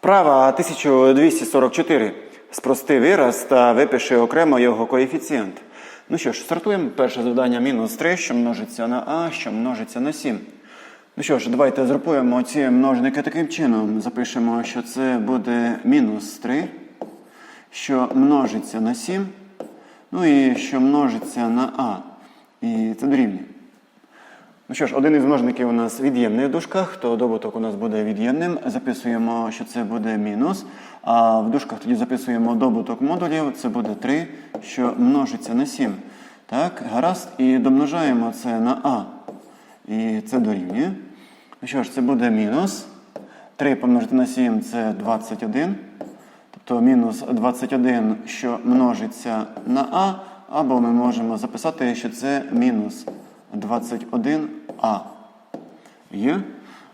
Вправа 1244. Спрости вираз та випиши окремо його коефіцієнт. Ну що ж, стартуємо. Перше завдання мінус 3, що множиться на а, що множиться на 7. Ну що ж, давайте згрупуємо ці множники таким чином. Запишемо, що це буде мінус 3, що множиться на 7, ну і що множиться на а. І це дорівнює. Ну що ж, один із множників у нас від'ємний в дужках, то добуток у нас буде від'ємним. Записуємо, що це буде мінус. А в дужках тоді записуємо добуток модулів, це буде 3, що множиться на 7. Так, гаразд, і домножаємо це на а. І це дорівнює. Ну що ж, це буде мінус. 3 помножити на 7 це 21. Тобто мінус 21, що множиться на а, або ми можемо записати, що це мінус 21а. Є?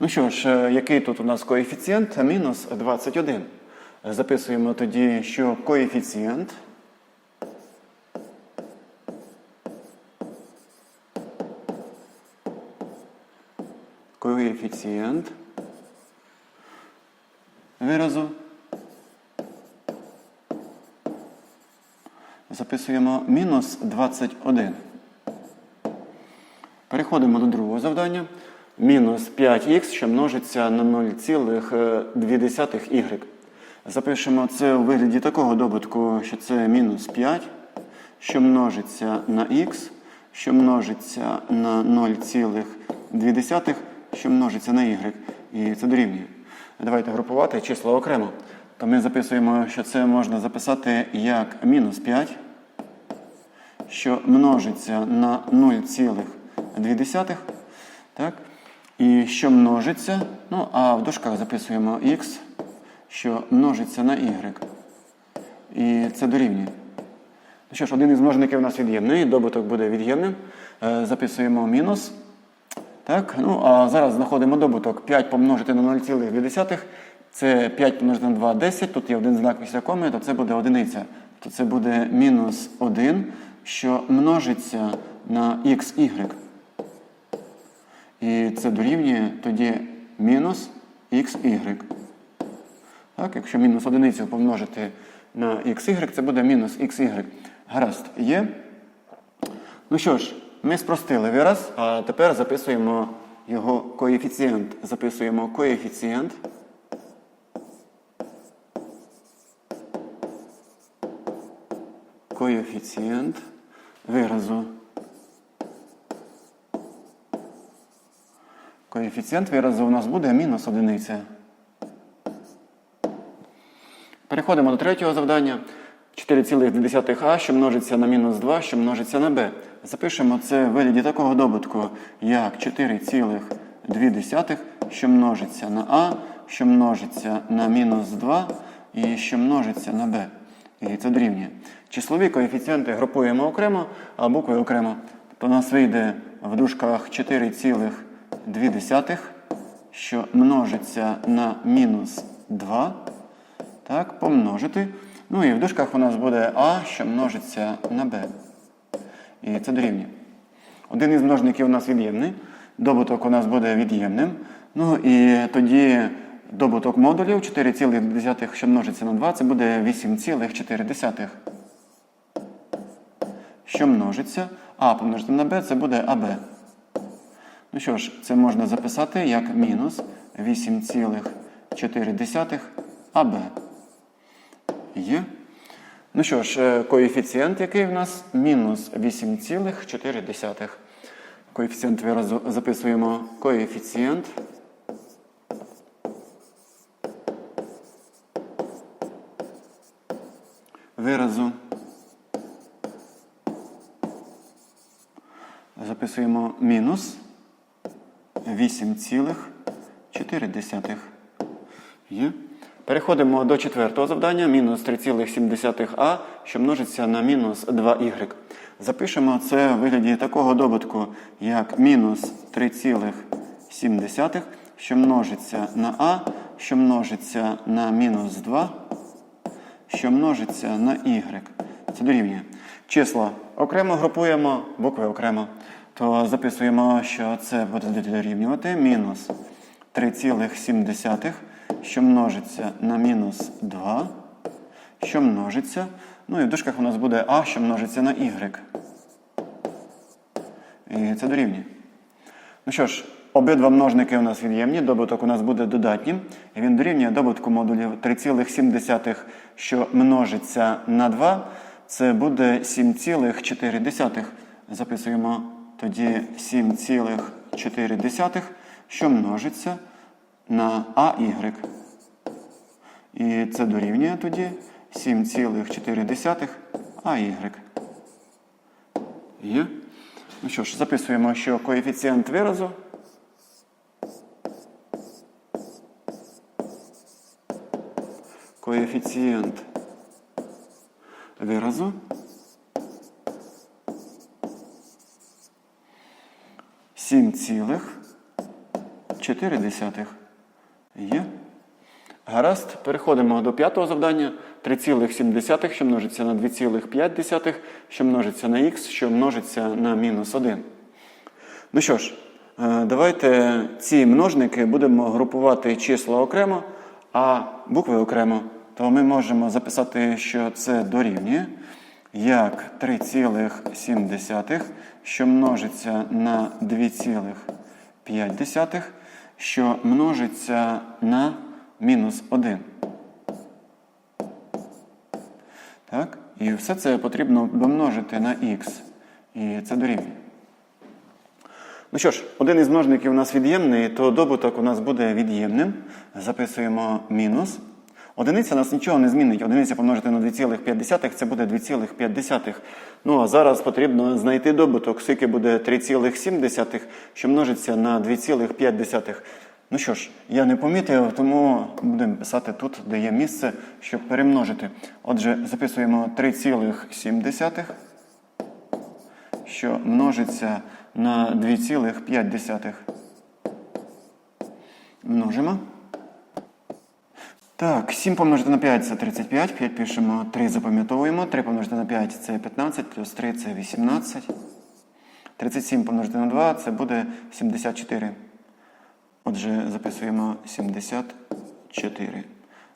Ну що ж, е, який тут у нас коефіцієнт? Мінус 21. Записуємо тоді, що коефіцієнт. Коефіцієнт виразу записуємо мінус 21. Переходимо до другого завдання. Мінус 5х, що множиться на 0,2y. Запишемо це у вигляді такого добутку, що це мінус 5, що множиться на х, що множиться на 0,2, що множиться на y. І це дорівнює. Давайте групувати числа окремо. То ми записуємо, що це можна записати як мінус 5, що множиться на 0,2. Так? І що множиться, ну, а в дужках записуємо х, що множиться на y. І це дорівнює. Ну що ж, один із множників у нас від'ємний, добуток буде від'ємним. Е, Записуємо мінус. Так? Ну, а зараз знаходимо добуток 5 помножити на 0,2. Це 5 помножити на 2 10. Тут є один знак після коми, то це буде одиниця. То це буде мінус 1, що множиться на xy. І це дорівнює тоді мінус xy. Так, якщо мінус одиницю помножити на xy, це буде мінус xy. Гаразд, є. Ну що ж, ми спростили вираз, а тепер записуємо його коефіцієнт. Записуємо коефіцієнт. Коефіцієнт виразу. Коефіцієнт виразу у нас буде мінус одиниця. Переходимо до третього завдання. 4,2а, що множиться на мінус 2, що множиться на b. Запишемо це в вигляді такого добутку, як 4,2, що множиться на а, що множиться на мінус 2 і що множиться на b. І це дорівнює. Числові коефіцієнти групуємо окремо, а букви окремо. То у нас вийде в дужках 4,2, що множиться на мінус 2. Так, помножити. Ну і в дужках у нас буде А, що множиться на Б. І це дорівнює. Один із множників у нас від'ємний. Добуток у нас буде від'ємним. Ну і тоді добуток модулів 4,2, що множиться на 2, це буде 8,4. Що множиться, А помножити на Б, це буде АБ. Ну що ж, це можна записати як мінус 8,4 АБ. Є. Ну що ж, е, коефіцієнт, який в нас мінус 8,4. Коефіцієнт виразу записуємо коефіцієнт. Виразу. Записуємо мінус 8,4. Є. Переходимо до четвертого завдання. Мінус 3,7а, що множиться на мінус 2y. Запишемо це в вигляді такого добутку, як мінус 3,7, що множиться на а, що множиться на мінус 2, що множиться на y. Це дорівнює. Числа окремо групуємо, букви окремо. То записуємо, що це буде дорівнювати мінус 3,7, що множиться на мінус 2, що множиться. Ну і в дужках у нас буде А, що множиться на Y. І це дорівнює. Ну що ж, обидва множники у нас від'ємні, добуток у нас буде додатнім. І він дорівнює добутку модулів 3,7, що множиться на 2. Це буде 7,4. Записуємо тоді 7,4, що множиться на АY. І це дорівнює тоді 7,4 АY. Є? Ну що ж, записуємо, що коефіцієнт виразу коефіцієнт виразу сім цілих чотири десятих. Є. Гаразд, переходимо до п'ятого завдання. 3,7, що множиться на 2,5, що множиться на х, що множиться на мінус 1. Ну що ж, е, давайте ці множники будемо групувати числа окремо, а букви окремо. То ми можемо записати, що це дорівнює як 3,7, що множиться на 2,5, що множиться на мінус 1. Так? І все це потрібно домножити на х. І це дорівнює. Ну що ж, один із множників у нас від'ємний, то добуток у нас буде від'ємним. Записуємо мінус. Одиниця нас нічого не змінить. Одиниця помножити на 2,5 це буде 2,5. Ну а зараз потрібно знайти добуток, скільки буде 3,7, що множиться на 2,5. Ну що ж, я не помітив, тому будемо писати тут, де є місце, щоб перемножити. Отже, записуємо 3,7, що множиться на 2,5. Множимо. Так, 7 помножити на 5 це 35. 5 пишемо, 3 запам'ятовуємо. 3 помножити на 5 це 15, плюс 3 це 18. 37 помножити на 2 це буде 74. Отже, записуємо 74.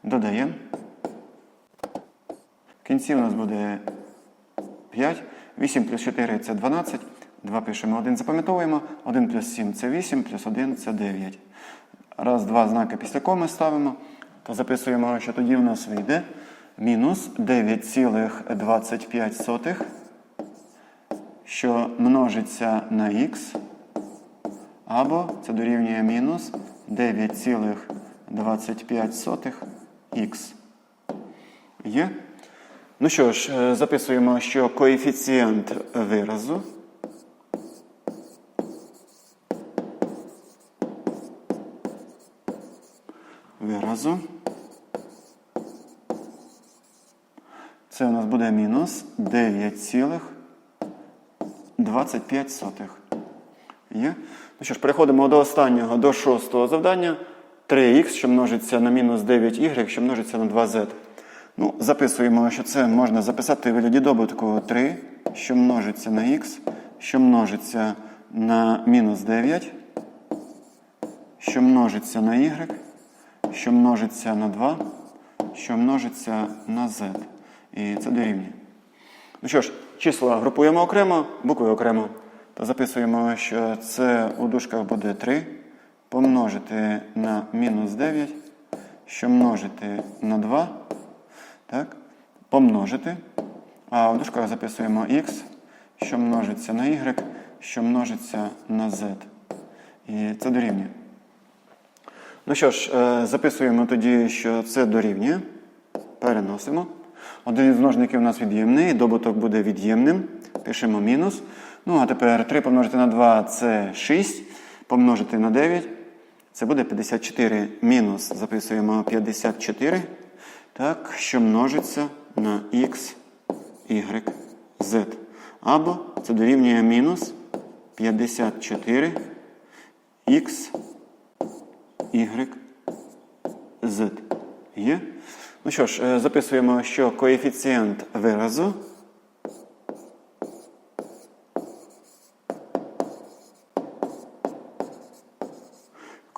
Додаємо. В кінці у нас буде 5. 8 плюс 4 це 12. 2 пишемо 1, запам'ятовуємо. 1 плюс 7 це 8, плюс 1 це 9. Раз, два знаки після коми ставимо. То записуємо, що тоді у нас вийде мінус 9,25, що множиться на х. Або це дорівнює мінус 9,25х. Є? Ну що ж, е, записуємо, що коефіцієнт виразу виразу. Це у нас буде мінус 9,25. Є? Ну що ж, переходимо до останнього, до шостого завдання. 3х, що множиться на мінус 9y, що множиться на 2z. Ну, Записуємо, що це можна записати в вигляді добутку 3, що множиться на х, що множиться на мінус 9, що множиться на y, що множиться на 2, що множиться на z. І це дорівнює. Ну що ж, числа групуємо окремо, букви окремо. То записуємо, що це у дужках буде 3 помножити на мінус 9, що множити на 2. Так? Помножити. А в дужках записуємо х, що множиться на y, що множиться на z. І це дорівнює. Ну що ж, е, записуємо тоді, що це дорівнює. Переносимо. Один із множників у нас від'ємний, добуток буде від'ємним. Пишемо мінус. Ну, а тепер 3 помножити на 2 це 6. Помножити на 9. Це буде 54 мінус. Записуємо 54. Так, що множиться на х, y, z. Або це дорівнює мінус 54 х, y, z. Є? Ну що ж, е, записуємо, що коефіцієнт виразу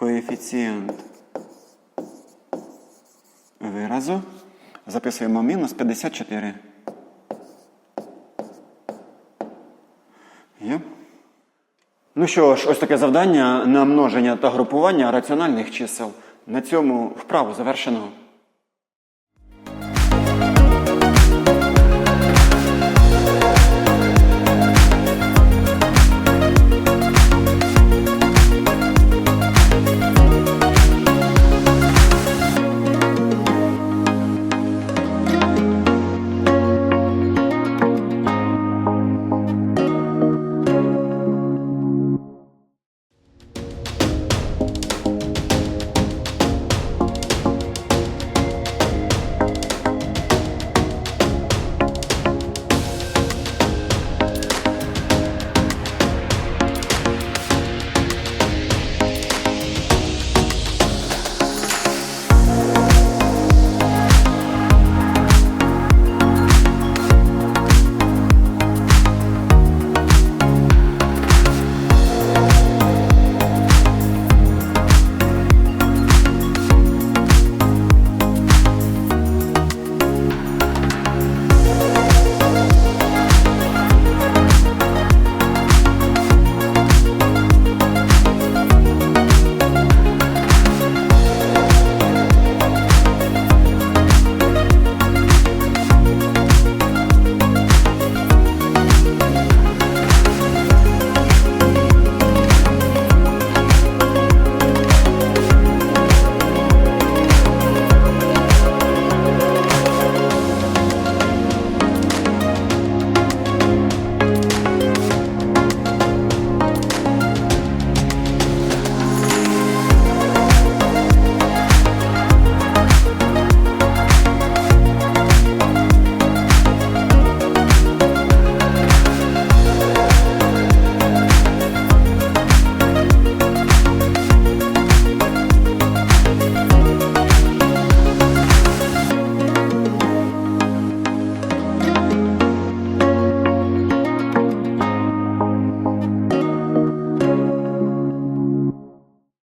коефіцієнт виразу. Записуємо мінус 54. Є. Ну що ж, ось таке завдання на множення та групування раціональних чисел. На цьому вправу завершено.